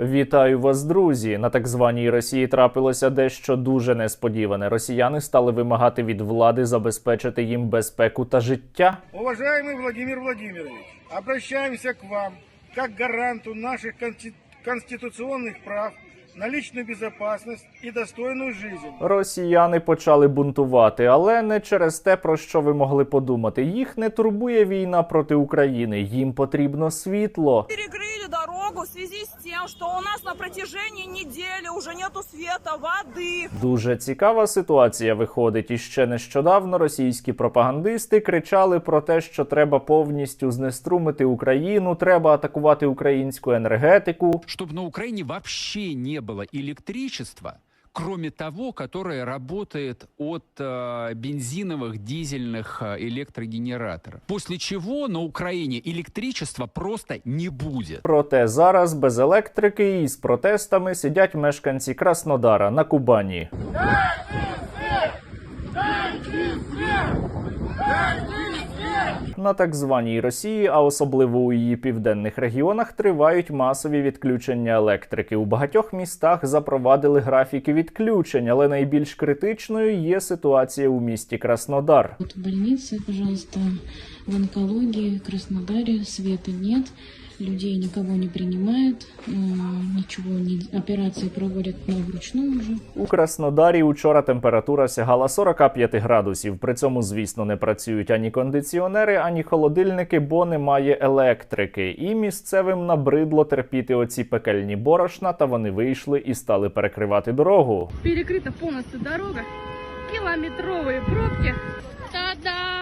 Вітаю вас, друзі! На так званій Росії трапилося дещо дуже несподіване. Росіяни стали вимагати від влади забезпечити їм безпеку та життя. Уважаемый Владимир Владимирович, обращаемся к вам как гаранту наших конти- конституционных прав на личную безопасность и достойную жизнь. Росіяни почали бунтувати, але не через те, про що ви могли подумати. Їх не турбує війна проти України. Їм потрібно світло. перекрыли дорогу в связи с тем, что у нас на протяжении недели уже нету света, воды. Дуже цікава ситуація виходить. І ще нещодавно російські пропагандисти кричали про те, що треба повністю знеструмити Україну, треба атакувати українську енергетику. чтобы на Украине вообще не было электричества, кроме того, которое работает от э, бензиновых, дизельных э, электрогенераторов. После чего на Украине электричества просто не будет. Проте зараз без електрики і з протестами сидять мешканці Краснодара на Кубані. на так званій Росії, а особливо у її південних регіонах, тривають масові відключення електрики. У багатьох містах запровадили графіки відключень, але найбільш критичною є ситуація у місті Краснодар. От в больниці, пожалуйста, в онкології Краснодарі світу нет, людей никого не принимают, э, ничего не, операции проводят ну, вручную уже. У Краснодарі учора температура сягала 45 градусів. При цьому, звісно, не працюють ані кондиціонери, ані холодильники, бо немає електрики. І місцевим набридло терпіти оці пекельні борошна, та вони вийшли і стали перекривати дорогу. перекрыта полностью дорога, километровые пробки. Та-дам!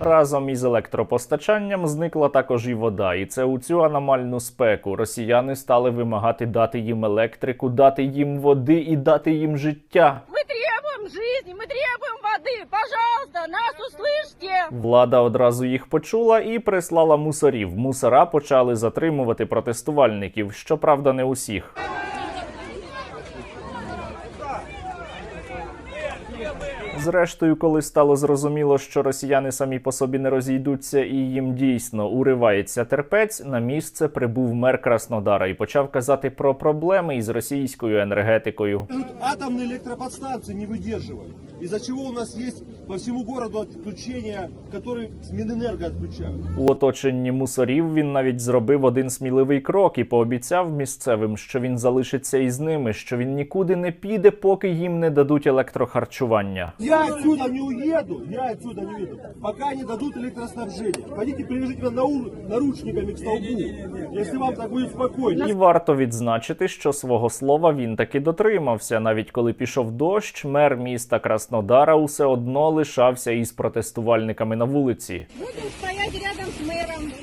Разом із електропостачанням зникла також і вода, і це у цю аномальну спеку. Росіяни стали вимагати дати їм електрику, дати їм води і дати їм життя. Мы требуем жизни, мы требуем воды. Пожалуйста, нас услышьте. Влада одразу їх почула і прислала мусорів. Мусора почали затримувати протестувальників. Щоправда, не усіх. Зрештою, коли стало зрозуміло, що росіяни самі по собі не розійдуться і їм дійсно уривається терпець, на місце прибув мер Краснодара і почав казати про проблеми із російською енергетикою. Тут атомные электроподстанции не выдерживают. Из-за чего у нас есть по всему городу отключения, которые с Минэнерго отключают. У оточенні мусорів він навіть зробив один сміливий крок і пообіцяв місцевим, що він залишиться із ними, що він нікуди не піде, поки їм не дадуть електрохарчування. Я отсюда не уеду, я отсюда не уеду, пока не дадут электроснабжение. Пойдите привяжите меня наручниками к столбу, если вам так будет спокойно. І варто відзначити, що свого слова він таки дотримався. Навіть коли пішов дощ, мер міста Краснодара усе одно лишався із протестувальниками на вулиці. Будем стоять рядом с мэром.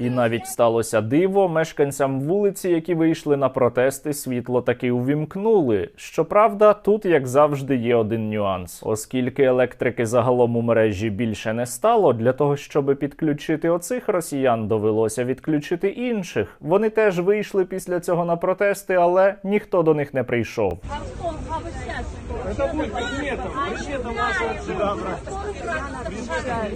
І навіть сталося диво. Мешканцям вулиці, які вийшли на протести, світло таки увімкнули. Щоправда, тут, як завжди, є один нюанс, оскільки електрики загалом у мережі більше не стало. Для того, щоб підключити оцих росіян, довелося відключити інших. Вони теж вийшли після цього на протести, але ніхто до них не прийшов.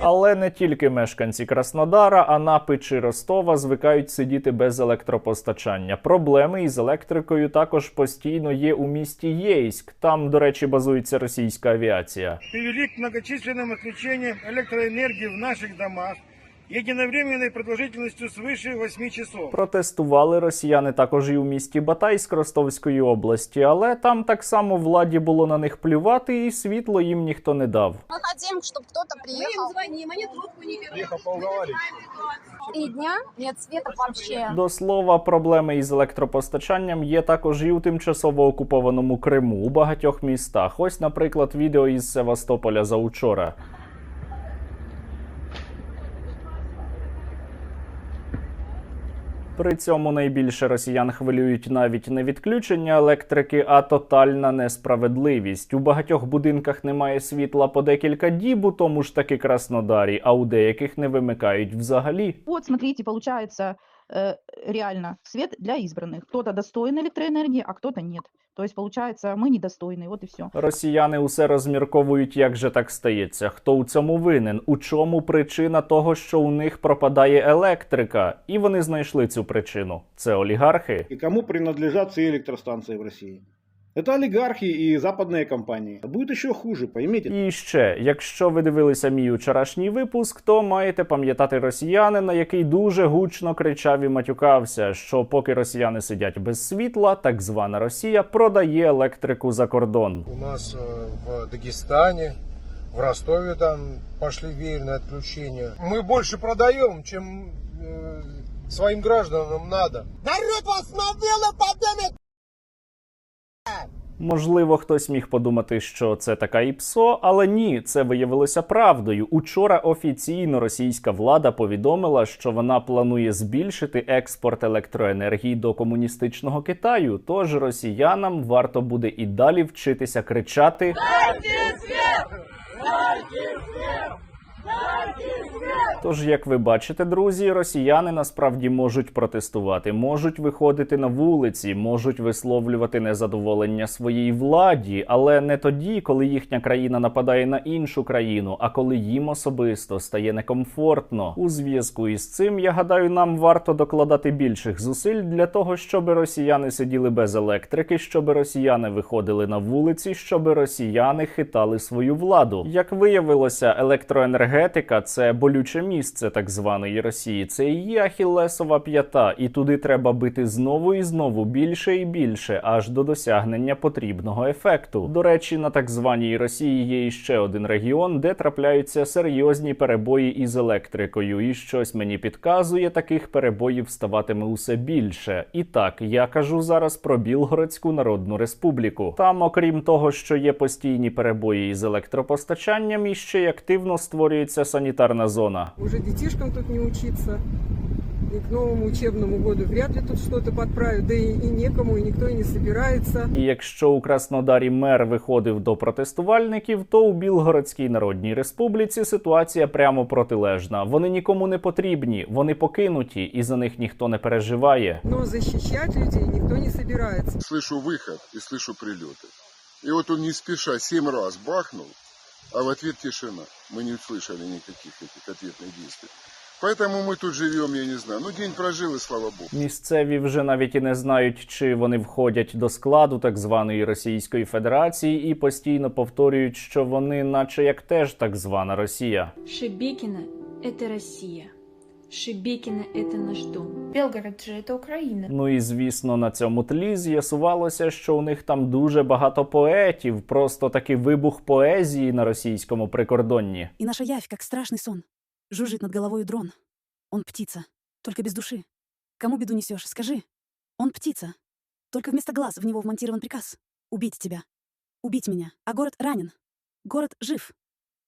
Але не тільки мешканці Краснодара, Анапи чи Ростова звикають сидіти без електропостачання. Проблеми із електрикою також постійно є у місті Єйськ. Там, до речі, базується російська авіація. Привели к многочисленным отключениям электроэнергии в наших домах единовременной продолжительностью свыше 8 часов. Протестували росіяни також і у місті Батайськ Ростовської області, але там так само владі було на них плювати, і світло їм ніхто не дав. Мы хотим, чтобы кто-то приехал. звоним, они трубку не берут. Приехал поуговаривать. Три дня нет света вообще. До слова, проблеми із електропостачанням є також і у тимчасово окупованому Криму у багатьох містах. Ось, наприклад, відео із Севастополя за учора. При цьому найбільше росіян хвилюють навіть не відключення електрики, а тотальна несправедливість. У багатьох будинках немає світла по декілька діб, у тому ж таки Краснодарі, а у деяких не вимикають взагалі. От смотрите, э, реально свет для избранных. Кто-то достоин электроэнергии, а кто-то нет. То есть, получается, мы недостойны, вот и все. Росіяни усе розмірковують, як же так стається. Хто у цьому винен? У чому причина того, що у них пропадає електрика? І вони знайшли цю причину. Це олігархи. И кому принадлежат все электростанции в России? Это олигархи и западные компании. Будет еще хуже, поймите. І ще, якщо ви дивилися мій вчорашній випуск, то маєте пам'ятати росіянина, який дуже гучно кричав і матюкався, що поки росіяни сидять без світла, так звана Росія продає електрику за кордон. У нас в Дагестане, в Ростове там пошли веерные отключения. Мы больше продаем, чем своим гражданам надо. Народ вас навела подымет! Можливо, хтось міг подумати, що це така ІПСО, але ні, це виявилося правдою. Учора офіційно російська влада повідомила, що вона планує збільшити експорт електроенергії до комуністичного Китаю. Тож росіянам варто буде і далі вчитися кричати. Тож, як ви бачите, друзі, росіяни насправді можуть протестувати, можуть виходити на вулиці, можуть висловлювати незадоволення своїй владі, але не тоді, коли їхня країна нападає на іншу країну, а коли їм особисто стає некомфортно. У зв'язку із цим, я гадаю, нам варто докладати більших зусиль для того, щоб росіяни сиділи без електрики, щоб росіяни виходили на вулиці, щоб росіяни хитали свою владу. Як виявилося, електроенергетика це болюче місце так званої Росії. Це і є Ахіллесова п'ята, і туди треба бити знову і знову більше і більше, аж до досягнення потрібного ефекту. До речі, на так званій Росії є іще один регіон, де трапляються серйозні перебої із електрикою. І щось мені підказує, таких перебоїв ставатиме усе більше. І так, я кажу зараз про Білгородську Народну Республіку. Там, окрім того, що є постійні перебої із електропостачанням, іще й активно створюється санітарна зона Уже детишкам тут не учиться. И к новому учебному году вряд ли тут что-то подправят. Да и, и некому, и никто и не собирается. І якщо у Краснодарі мер виходив до протестувальників, то у Білгородській Народній Республіці ситуація прямо протилежна. Вони нікому не потрібні, вони покинуті, і за них ніхто не переживає. Но защищать людей никто не собирается. Слышу выход и слышу прилеты. И вот он не спеша семь раз бахнул, а в ответ тишина. Мы не услышали никаких этих ответных действий. Поэтому мы тут живем, я не знаю. Ну, день прожил, и слава богу. Місцеві вже навіть і не знають, чи вони входять до складу так званої Російської Федерації, і постійно повторюють, що вони, наче як теж так звана Росія. Шебекина – это Россия. Шебекина – это наш дом. Белгород же это Украина. Ну і звісно, на цьому тлі з'ясувалося, що у них там дуже багато поетів, просто такий вибух поезії на російському прикордонні. И наша явь, как страшный сон. Жужжит над головой дрон. Он птица, только без души. Кому беду несешь, скажи. Он птица. Только вместо глаз в него вмонтирован приказ. Убить тебя. Убить меня. А город ранен. Город жив.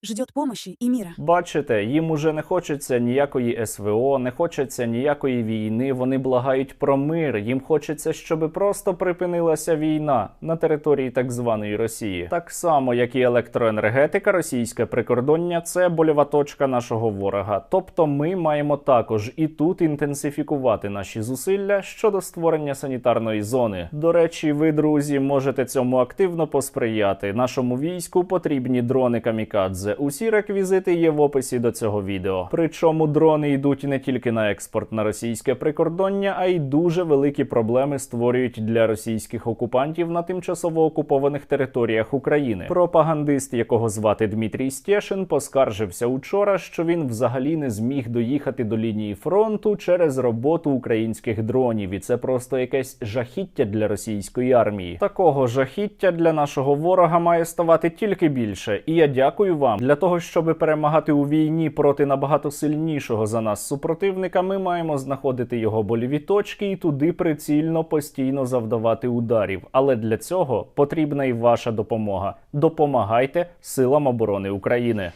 Ждет помощи и мира. Бачите, їм уже не хочеться ніякої СВО, не хочеться ніякої війни. Вони благають про мир. Їм хочеться, щоб просто припинилася війна на території так званої Росії. Так само, як і електроенергетика, російське прикордоння це больова точка нашого ворога. Тобто, ми маємо також і тут інтенсифікувати наші зусилля щодо створення санітарної зони. До речі, ви, друзі, можете цьому активно посприяти. Нашому війську потрібні дрони камікадзе. Усі реквізити є в описі до цього відео. Причому дрони йдуть не тільки на експорт на російське прикордоння, а й дуже великі проблеми створюють для російських окупантів на тимчасово окупованих територіях України. Пропагандист, якого звати Дмитрій Стєшин, поскаржився учора, що він взагалі не зміг доїхати до лінії фронту через роботу українських дронів, і це просто якесь жахіття для російської армії. Такого жахіття для нашого ворога має ставати тільки більше. І я дякую вам для того, щоб перемагати у війні проти набагато сильнішого за нас супротивника. Ми маємо знаходити його боліві точки і туди прицільно постійно завдавати ударів. Але для цього потрібна і ваша допомога. Допомагайте силам оборони України.